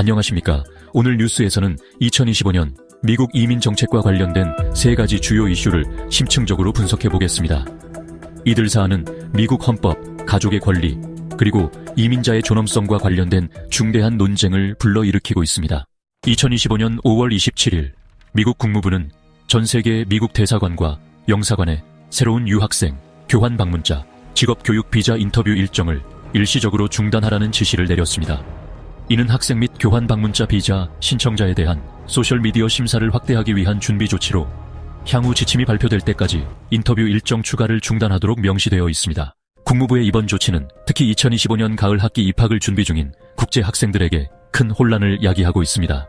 안녕하십니까. 오늘 뉴스에서는 2025년 미국 이민 정책과 관련된 세 가지 주요 이슈를 심층적으로 분석해 보겠습니다. 이들 사안은 미국 헌법, 가족의 권리, 그리고 이민자의 존엄성과 관련된 중대한 논쟁을 불러일으키고 있습니다. 2025년 5월 27일 미국 국무부는 전 세계 미국 대사관과 영사관에 새로운 유학생, 교환 방문자, 직업 교육 비자 인터뷰 일정을 일시적으로 중단하라는 지시를 내렸습니다. 이는 학생 및 교환 방문자 비자 신청자에 대한 소셜미디어 심사를 확대하기 위한 준비 조치로 향후 지침이 발표될 때까지 인터뷰 일정 추가를 중단하도록 명시되어 있습니다. 국무부의 이번 조치는 특히 2025년 가을 학기 입학을 준비 중인 국제 학생들에게 큰 혼란을 야기하고 있습니다.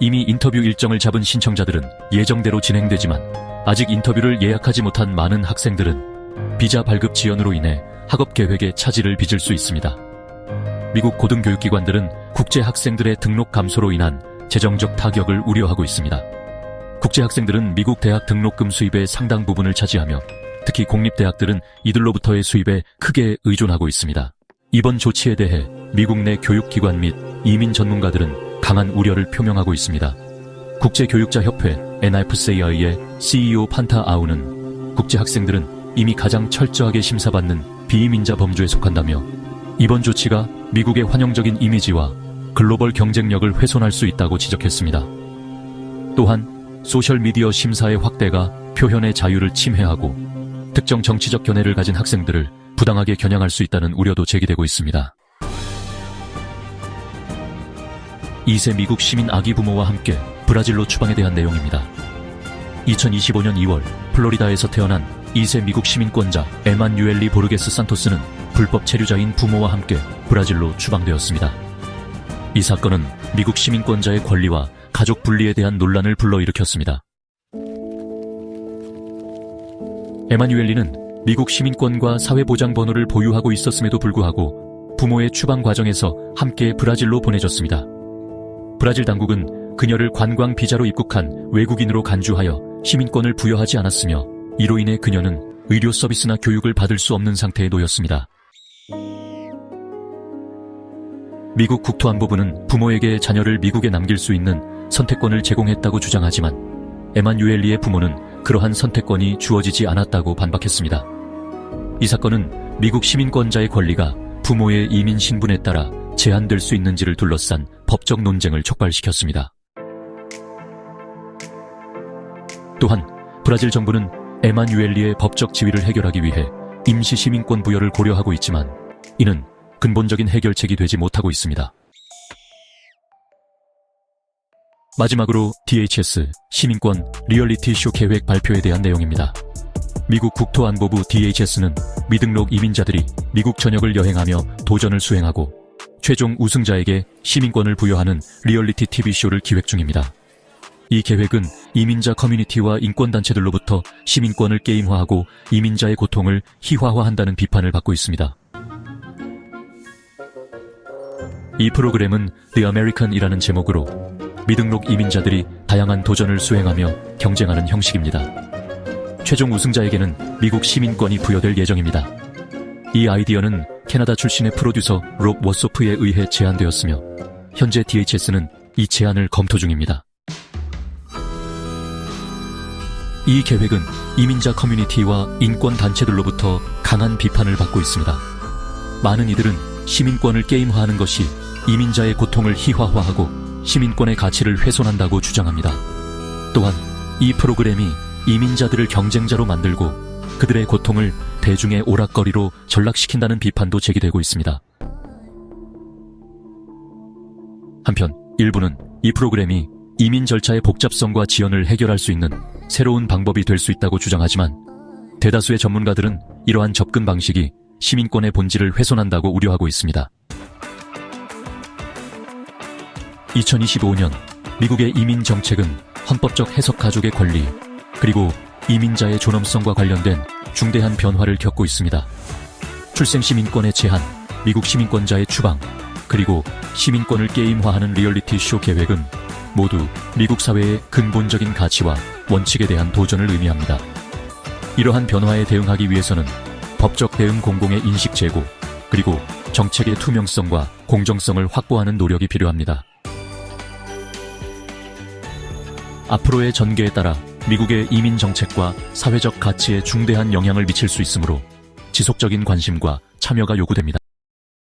이미 인터뷰 일정을 잡은 신청자들은 예정대로 진행되지만 아직 인터뷰를 예약하지 못한 많은 학생들은 비자 발급 지연으로 인해 학업 계획에 차질을 빚을 수 있습니다. 미국 고등교육기관들은 국제 학생들의 등록 감소로 인한 재정적 타격을 우려하고 있습니다. 국제 학생들은 미국 대학 등록금 수입의 상당 부분을 차지하며 특히 공립대학들은 이들로부터의 수입에 크게 의존하고 있습니다. 이번 조치에 대해 미국 내 교육기관 및 이민 전문가들은 강한 우려를 표명하고 있습니다. 국제교육자협회 NFCA의 CEO 판타 아우는 국제 학생들은 이미 가장 철저하게 심사받는 비이민자 범주에 속한다며 이번 조치가 미국의 환영적인 이미지와 글로벌 경쟁력을 훼손할 수 있다고 지적했습니다. 또한 소셜미디어 심사의 확대가 표현의 자유를 침해하고 특정 정치적 견해를 가진 학생들을 부당하게 겨냥할 수 있다는 우려도 제기되고 있습니다. 2세 미국 시민 아기 부모와 함께 브라질로 추방에 대한 내용입니다. 2025년 2월 플로리다에서 태어난 2세 미국 시민권자 에만유엘리 보르게스 산토스는 불법 체류자인 부모와 함께 브라질로 추방되었습니다. 이 사건은 미국 시민권자의 권리와 가족 분리에 대한 논란을 불러일으켰습니다. 에마뉴엘리는 미국 시민권과 사회보장 번호를 보유하고 있었음에도 불구하고 부모의 추방 과정에서 함께 브라질로 보내졌습니다. 브라질 당국은 그녀를 관광 비자로 입국한 외국인으로 간주하여 시민권을 부여하지 않았으며 이로 인해 그녀는 의료 서비스나 교육을 받을 수 없는 상태에 놓였습니다. 미국 국토안보부는 부모에게 자녀를 미국에 남길 수 있는 선택권을 제공했다고 주장하지만 에만유엘리의 부모는 그러한 선택권이 주어지지 않았다고 반박했습니다. 이 사건은 미국 시민권자의 권리가 부모의 이민 신분에 따라 제한될 수 있는지를 둘러싼 법적 논쟁을 촉발시켰습니다. 또한 브라질 정부는 에만유엘리의 법적 지위를 해결하기 위해 임시 시민권 부여를 고려하고 있지만 이는 근본적인 해결책이 되지 못하고 있습니다. 마지막으로 DHS 시민권 리얼리티 쇼 계획 발표에 대한 내용입니다. 미국 국토안보부 DHS는 미등록 이민자들이 미국 전역을 여행하며 도전을 수행하고 최종 우승자에게 시민권을 부여하는 리얼리티 TV쇼를 기획 중입니다. 이 계획은 이민자 커뮤니티와 인권단체들로부터 시민권을 게임화하고 이민자의 고통을 희화화한다는 비판을 받고 있습니다. 이 프로그램은 The American이라는 제목으로 미등록 이민자들이 다양한 도전을 수행하며 경쟁하는 형식입니다. 최종 우승자에게는 미국 시민권이 부여될 예정입니다. 이 아이디어는 캐나다 출신의 프로듀서 롭 워소프에 의해 제안되었으며 현재 DHS는 이 제안을 검토 중입니다. 이 계획은 이민자 커뮤니티와 인권 단체들로부터 강한 비판을 받고 있습니다. 많은 이들은 시민권을 게임화하는 것이 이민자의 고통을 희화화하고 시민권의 가치를 훼손한다고 주장합니다. 또한 이 프로그램이 이민자들을 경쟁자로 만들고 그들의 고통을 대중의 오락거리로 전락시킨다는 비판도 제기되고 있습니다. 한편 일부는 이 프로그램이 이민 절차의 복잡성과 지연을 해결할 수 있는 새로운 방법이 될 수 있다고 주장하지만 대다수의 전문가들은 이러한 접근 방식이 시민권의 본질을 훼손한다고 우려하고 있습니다. 2025년 미국의 이민 정책은 헌법적 해석 가족의 권리 그리고 이민자의 존엄성과 관련된 중대한 변화를 겪고 있습니다. 출생 시민권의 제한, 미국 시민권자의 추방, 그리고 시민권을 게임화하는 리얼리티 쇼 계획은 모두 미국 사회의 근본적인 가치와 원칙에 대한 도전을 의미합니다. 이러한 변화에 대응하기 위해서는 법적 대응 공공의 인식 제고, 그리고 정책의 투명성과 공정성을 확보하는 노력이 필요합니다. 앞으로의 전개에 따라 미국의 이민 정책과 사회적 가치에 중대한 영향을 미칠 수 있으므로 지속적인 관심과 참여가 요구됩니다.